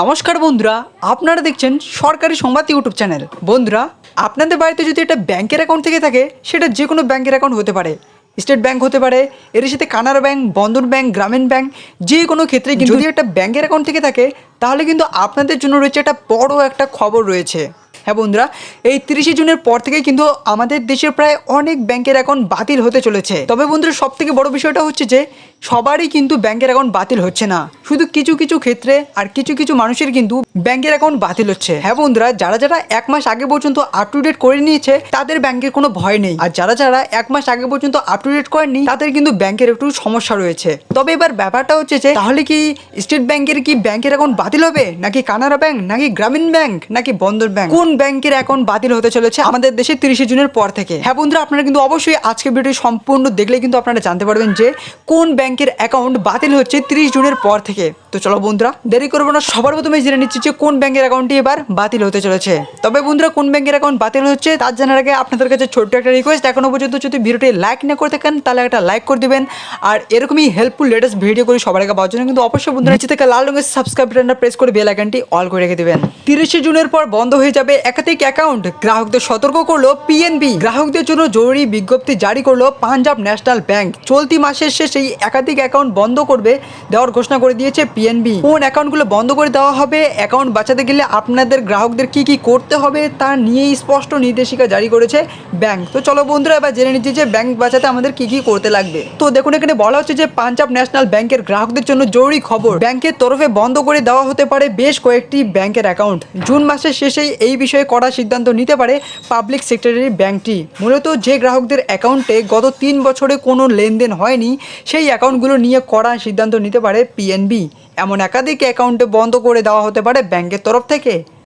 নমস্কার বন্ধুরা আপনারা দেখছেন সরকারি সংবাদ ইউটিউব চ্যানেল। বন্ধুরা আপনাদের বাড়িতে যদি একটা ব্যাংকের অ্যাকাউন্ট থেকে থাকে সেটা যে কোনো ব্যাংকের অ্যাকাউন্ট হতে পারে। স্টেট ব্যাংক হতে পারে এর সাথে Canara bank Bandhan bank Gramin bank যে কোনো ক্ষেত্রে যদি একটা ব্যাংকের অ্যাকাউন্ট থেকে থাকে তাহলে কিন্তু আপনাদের জন্য রয়েছে একটা বড় একটা খবর রয়েছে। হ্যাঁ বন্ধুরা, এই তিরিশে জুনের পর থেকে কিন্তু আমাদের দেশের প্রায় অনেক ব্যাংকের অ্যাকাউন্ট বাতিল হতে চলেছে। তবে বন্ধুরা সব থেকে বড় বিষয়টা হচ্ছে যে, সবারই কিন্তু ব্যাংকের অ্যাকাউন্ট বাতিল হচ্ছে না। শুধু কিছু কিছু ক্ষেত্রে আর কিছু কিছু মানুষের কিন্তু ব্যাংকের অ্যাকাউন্ট বাতিল হচ্ছে। হ্যাঁ বন্ধুরা, যারা যারা এক মাস আগে পর্যন্ত আপ টু ডেট করে নিয়েছে, তাদের ব্যাংকের কোনো ভয় নেই। আর যারা যারা এক মাস আগে পর্যন্ত আপ টু ডেট করেননি, তাদের কিন্তু ব্যাংকের একটু সমস্যা রয়েছে। তবে এবার ব্যাপারটা হচ্ছে যে, তাহলে কি স্টেট ব্যাংকের কি ব্যাংকের অ্যাকাউন্ট বাতিল হবে? নাকি কানাড়া ব্যাংক? নাকি গ্রামীণ ব্যাংক? নাকি বন্ধন ব্যাংক? কোন ব্যাংকের অ্যাকাউন্ট বাতিল হতে চলেছে আমাদের দেশে তিরিশে জুনের পর থেকে। হ্যাঁ বন্ধুরা, আপনারা কিন্তু অবশ্যই আজকে ভিডিও সম্পূর্ণ দেখলে কিন্তু আপনারা জানতে পারবেন যে কোন ব্যাংকের অ্যাকাউন্ট বাতিল হচ্ছে তিরিশ জুনের পর থেকে। তো চলো বন্ধুরা, দেরি করব না, সবার প্রথমে জেনে নিচ্ছি যে কোন ব্যাংকের অ্যাকাউন্টটি এবার বাতিল হতে চলেছে। তবে বন্ধুরা, কোন ব্যাংকের অ্যাকাউন্ট বাতিল হচ্ছে, তার জানার আগে আপনাদের কাছে ছোট্ট একটা রিকোয়েস্ট এখনও পর্যন্ত যদি ভিডিওটি লাইক না করে থাকেন, তাহলে একটা লাইক করে দিবেন। আর এরকমই হেল্পফুল লেটেস্ট ভিডিও করে সবার আগে পাওয়ার জন্য, কিন্তু অবশ্যই বন্ধুরা, নিচে থেকে লাল রঙের সাবস্ক্রাইব বাটনটা প্রেস করে বেল আইকনটি অল করে রেখে দেবেন। তিরিশে জুনের পর বন্ধ হয়ে যাবে একাধিক অ্যাকাউন্ট গ্রাহকদের সতর্ক করল পিএনবি গ্রাহকদের জন্য জরুরি বিজ্ঞপ্তি জারি করল পাঞ্জাব ন্যাশনাল ব্যাংক। চলতি মাসের শেষেই একাধিক অ্যাকাউন্ট বন্ধ করবে দেওয়ার ঘোষণা করে দিয়েছে পিএনবি কোন অ্যাকাউন্টগুলো বন্ধ করে দেওয়া হবে, অ্যাকাউন্ট বাঁচাতে গেলে আপনাদের গ্রাহকদের কি কি করতে হবে, তা নিয়েই স্পষ্ট নির্দেশিকা জারি করেছে ব্যাংক। তো চলো বন্ধুরা, এবার জেনে নিচ্ছি যে ব্যাংক বাঁচাতে আমাদের কি কি করতে লাগবে। তো দেখুন, এখানে বলা হচ্ছে যে পাঞ্জাব ন্যাশনাল ব্যাংকের গ্রাহকদের জন্য জরুরি খবর। ব্যাংকের তরফে বন্ধ করে দেওয়া হতে পারে বেশ কয়েকটি ব্যাংকের অ্যাকাউন্ট। জুন মাসের শেষেই এই বিষয়ে কড়া সিদ্ধান্ত নিতে পারে পাবলিক সেক্টরের ব্যাংকটি। মূলত যে গ্রাহকদের অ্যাকাউন্টে গত তিন বছরে কোনো লেনদেন হয়নি, সেই অ্যাকাউন্টগুলো নিয়ে কড়া সিদ্ধান্ত নিতে পারে পিএনবি এমন একাধিক অ্যাকাউন্টে বন্ধ করে দেওয়া হতে পারে ব্যাংকের তরফ থেকে।